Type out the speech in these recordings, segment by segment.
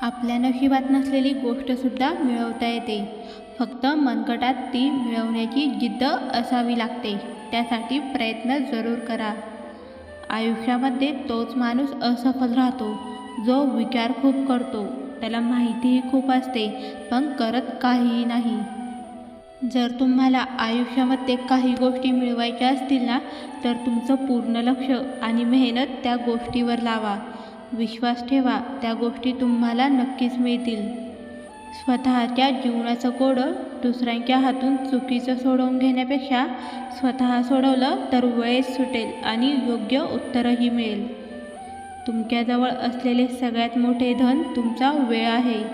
आपल्या नशिबात नसलेली गोष्टसुद्धा मिळवता येते. फक्त मनगटात ती मिळवण्याची जिद्द असावी लागते. त्यासाठी प्रयत्न जरूर करा. आयुष्यामध्ये तोच माणूस असफल राहतो. जो विचार खूप करतो. त्याला माहितीही खूप असते पण करत काहीही नाही. जर तुम्हाला आयुष्यामध्ये काही गोष्टी मिळवायच्या असतील ना तर तुमचं पूर्ण लक्ष आणि मेहनत त्या गोष्टीवर लावा. विश्वास ठेवा त्या गोष्टी तुम्हाला नक्कीच मिळतील. स्वतःच्या जीवनाचं कोडं दुसऱ्यांच्या हातून चुकीचं सोडवून घेण्यापेक्षा स्वतः सोडवलं तर वेळेस सुटेल आणि योग्य उत्तरही मिळेल. तुमच्याजवळ असलेले सगळ्यात मोठे धन तुमचा वेळ आहे.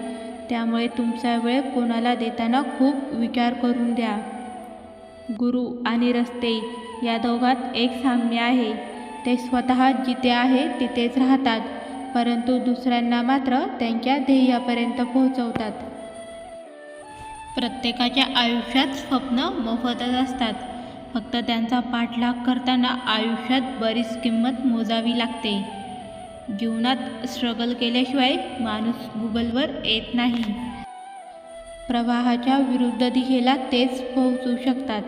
त्यामुळे तुमचा वेळ कोणाला देताना खूप विचार करून द्या. गुरु आणि रस्ते या दोघात एक साम्य आहे. ते स्वतः जिथे आहे तिथेच राहतात. परंतु दुसऱ्यांना मात्र त्यांच्या ध्येयापर्यंत पोहोचवतात. प्रत्येकाच्या आयुष्यात स्वप्न मोफतच असतात. फक्त त्यांचा पाठलाग करताना आयुष्यात बरीच किंमत मोजावी लागते. जीवनात स्ट्रगल केल्याशिवाय माणूस गुगलवर येत नाही. प्रवाहाच्या विरुद्ध दिशेला तेच पोहोचू शकतात.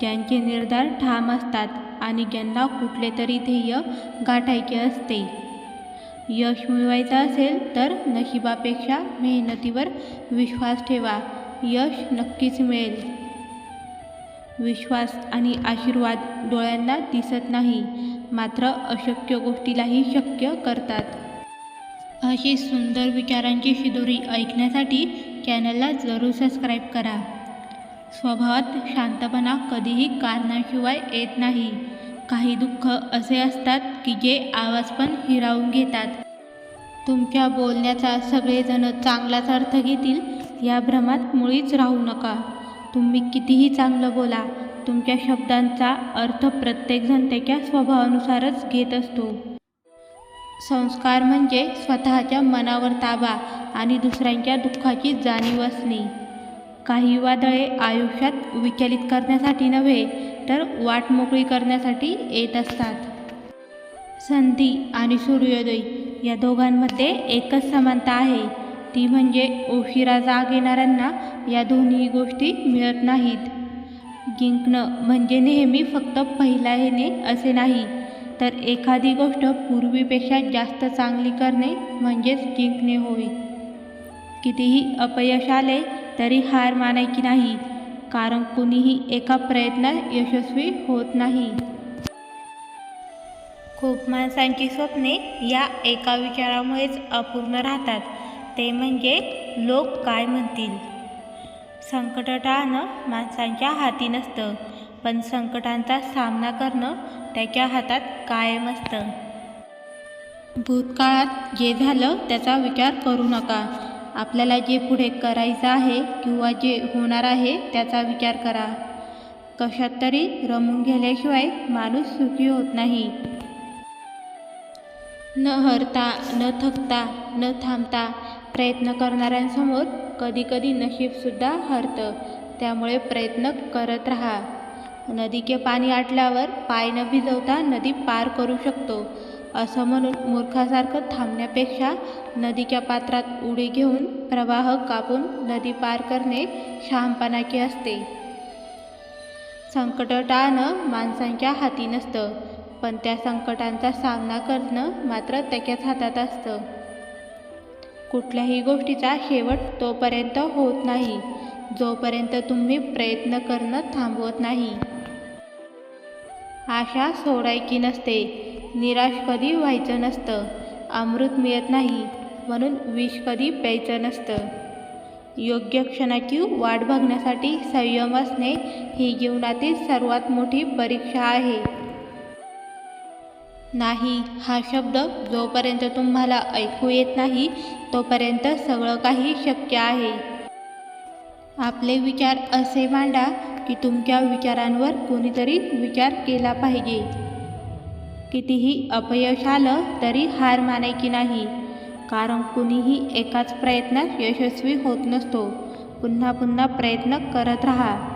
ज्यांचे निर्धार ठाम असतात आणि ज्यांना कुठले तरी ध्येय गाठायचे असते. यश मिळवायचं असेल तर नशिबापेक्षा मेहनतीवर विश्वास ठेवा. यश नक्कीच मिळेल. विश्वास आणि आशीर्वाद डोळ्यांना दिसत नाही मात्र अशक्य गोष्टीलाही शक्य करतात. अशी सुंदर विचारांची शिदोरी ऐकण्यासाठी चॅनलला जरूर सबस्क्राईब करा. स्वभावात शांतपणा कधीही कारणाशिवाय येत नाही. काही दुःख असे असतात की जे आवाज पण हिरावून घेतात. तुमच्या बोलण्याचा सगळेजण चांगलाच अर्थ घेतील या भ्रमात मुळीच राहू नका. तुम्ही कितीही चांगलं बोला तुमच्या शब्दांचा अर्थ प्रत्येकजण त्याच्या स्वभावानुसारच घेत असतो. संस्कार म्हणजे स्वतःच्या मनावर ताबा आणि दुसऱ्यांच्या दुःखाची जाणीव असणे. काही वादळे आयुष्यात विचलित करण्यासाठी नव्हे तर वाट मोकळी करण्यासाठी येत असतात. संधी आणि सूर्योदय या दोघांमध्ये एकच समानता आहे. ती म्हणजे उशिरा जाग येणाऱ्यांना या दोन्ही गोष्टी मिळत नाहीत. जिंकणं म्हणजे नेहमी फक्त पहिला येणे असे नाही तर एखादी गोष्ट पूर्वीपेक्षा जास्त चांगली करणे म्हणजेच जिंकणे होय. कितीही अपयश आले तरी हार मानायची नाही. कारण कुणीही एका प्रयत्नात यशस्वी होत नाही. खूप माणसांची स्वप्ने या एका विचारामुळेच अपूर्ण राहतात. ते म्हणजे लोक काय म्हणतील? संकट टाळणं माणसांच्या हाती नसतं. पण संकटांचा सामना करणं त्याच्या हातात कायम असतं. भूतकाळात जे झालं त्याचा विचार करू नका. आपल्याला जे पुढे करायचं आहे किंवा जे होणार आहे त्याचा विचार करा. कशात तरी रमून गेल्याशिवाय माणूस सुखी होत नाही. न हरता न थकता न थांबता प्रयत्न करणाऱ्यांसमोर कधीकधी नशीबसुद्धा हरतं. त्यामुळे प्रयत्न करत राहा. नदीचे पाणी आटल्यावर पाय न भिजवता नदी पार करू शकतो. असं म्हणून मूर्खासारखं थांबण्यापेक्षा नदीच्या पात्रात उडी घेऊन प्रवाह कापून नदी पार करणे शहामपणाचे असते. संकट टाळणं माणसांच्या हाती नसतं पण त्या संकटांचा सामना करणं मात्र त्याच्याच हातात असतं. कुठल्याही गोष्टीचा शेवट तोपर्यंत होत नाही जोपर्यंत तुम्ही प्रयत्न करणं थांबवत नाही. आशा सोडायची नसते निराश कधी व्हायचं नसतं. अमृत मिळत नाही म्हणून विष कधी प्यायचं नसतं. योग्य क्षणाची वाट बघण्यासाठी संयम असणे ही जीवनातील सर्वात मोठी परीक्षा आहे. नाही हा शब्द जोपर्यंत तुम्हाला ऐकू येत नाही तोपर्यंत सगळं काही शक्य आहे. आपले विचार असे मांडा की तुमच्या विचारांवर कोणीतरी विचार केला पाहिजे. कितीही अपयश आलं तरी हार मानायची नाही. कारण कुणीही एकाच प्रयत्नात यशस्वी होत नसतो. पुन्हा पुन्हा प्रयत्न करत राहा.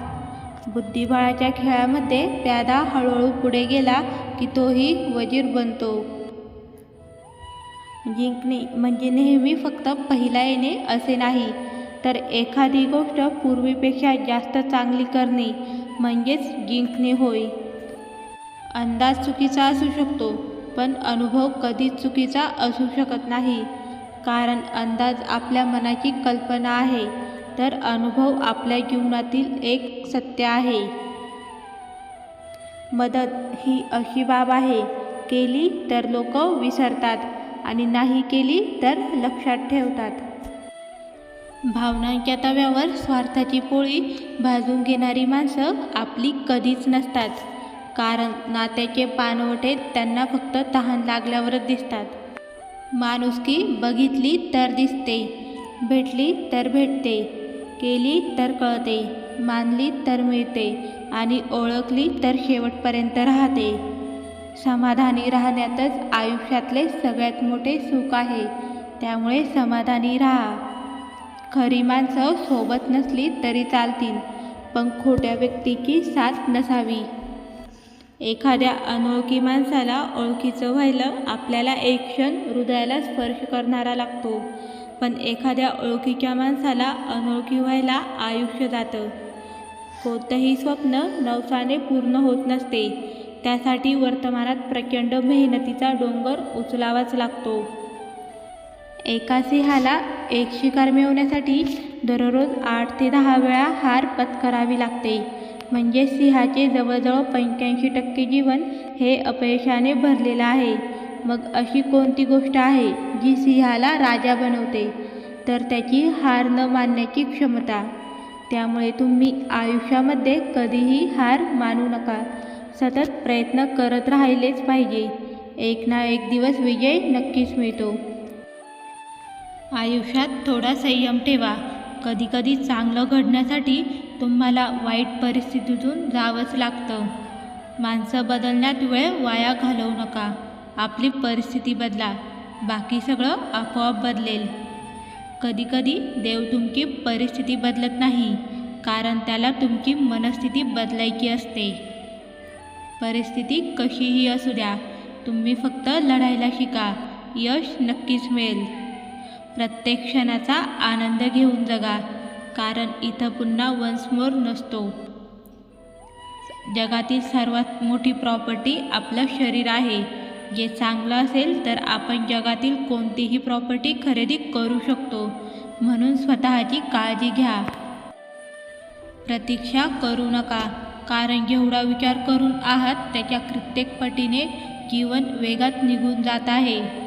बुद्धिबळाच्या खेळामध्ये प्यादा हळूहळू पुढे गेला की तोही वजीर बनतो. जिंकणे म्हणजे नेहमी फक्त पहिला येणे असे नाही तर एखादी गोष्ट पूर्वीपेक्षा जास्त चांगली करणे म्हणजेच जिंकणे होय. अंदाज चुकीचा असू शकतो पण अनुभव कधीच चुकीचा असू शकत नाही. कारण अंदाज आपल्या मनाची कल्पना आहे तर अनुभव आपल्या जीवनातील एक सत्य आहे. मदत ही अशी बाब आहे केली तर लोक विसरतात आणि नाही केली तर लक्षात ठेवतात. भावनांच्या तव्यावर स्वार्थाची पोळी भाजून घेणारी माणसं आपली कधीच नसतात. कारण नात्याचे पानवटे त्यांना फक्त तहान लागल्यावरच दिसतात. माणुसकी बघितली तर दिसते भेटली तर भेटते केली तर कळते मानली तर मिळते आणि ओळखली तर शेवटपर्यंत राहते. समाधानी राहण्यातच आयुष्यातले सगळ्यात मोठे सुख आहे त्यामुळे समाधानी राहा. खरी माणसं सोबत नसली तरी चालतील पण खोट्या व्यक्तीची साथ नसावी. एखाद्या अनोळखी माणसाला ओळखीचं व्हायला आपल्याला एक क्षण हृदयाला स्पर्श करणारा लागतो. पण एखाद्या ओळखीच्या माणसाला अनोळखी व्हायला आयुष्य जातं. कोणतंही स्वप्न नवसाने पूर्ण होत नसते. त्यासाठी वर्तमानात प्रचंड मेहनतीचा डोंगर उचलावाच लागतो. एका सिंहाला एक शिकार मिळवण्यासाठी दररोज आठ ते दहा वेळा हार पत्करावी लागते. म्हणजे सिंहाचे जवळजवळ पंच्याऐंशी टक्के जीवन हे अपयशाने भरलेलं आहे. मग अशी कोणती गोष्ट आहे जी सिंहाला राजा बनवते? तर त्याची हार न मानण्याची क्षमता. त्यामुळे तुम्ही आयुष्यामध्ये कधीही हार मानू नका. सतत प्रयत्न करत राहिलेच पाहिजे. एक ना एक दिवस विजय नक्कीच मिळतो. आयुष्यात थोडा संयम ठेवा. कधीकधी चांगलं घडण्यासाठी तुम्हाला वाईट परिस्थितीतून जावंच लागतं. माणसं बदलण्यात वेळ वाया घालवू नका. आपली परिस्थिती बदला. बाकी सगळं आपोआप बदलेल. कधीकधी देव तुमची परिस्थिती बदलत नाही कारण त्याला तुमची मनस्थिती बदलायची असते. परिस्थिती कशीही असू द्या तुम्ही फक्त लढायला शिका. यश नक्कीच मिळेल. प्रत्येक क्षणाचा आनंद घेऊन जगा. कारण इथं पुन्हा वन्स मोर नसतो. जगातील सर्वात मोठी प्रॉपर्टी आपलं शरीर आहे. जे चांगलं असेल तर आपण जगातील कोणतीही प्रॉपर्टी खरेदी करू शकतो. म्हणून स्वतःची काळजी घ्या. प्रतीक्षा करू नका. कारण जेवढा विचार करून आहात त्याच्या प्रत्येक पटीने जीवन वेगात निघून जात आहे.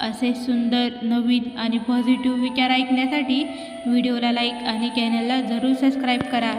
असे सुंदर नवीन आणि पॉझिटिव्ह विचार ऐकण्यासाठी व्हिडिओला लाईक आणि चॅनलला जरूर सबस्क्राईब करा.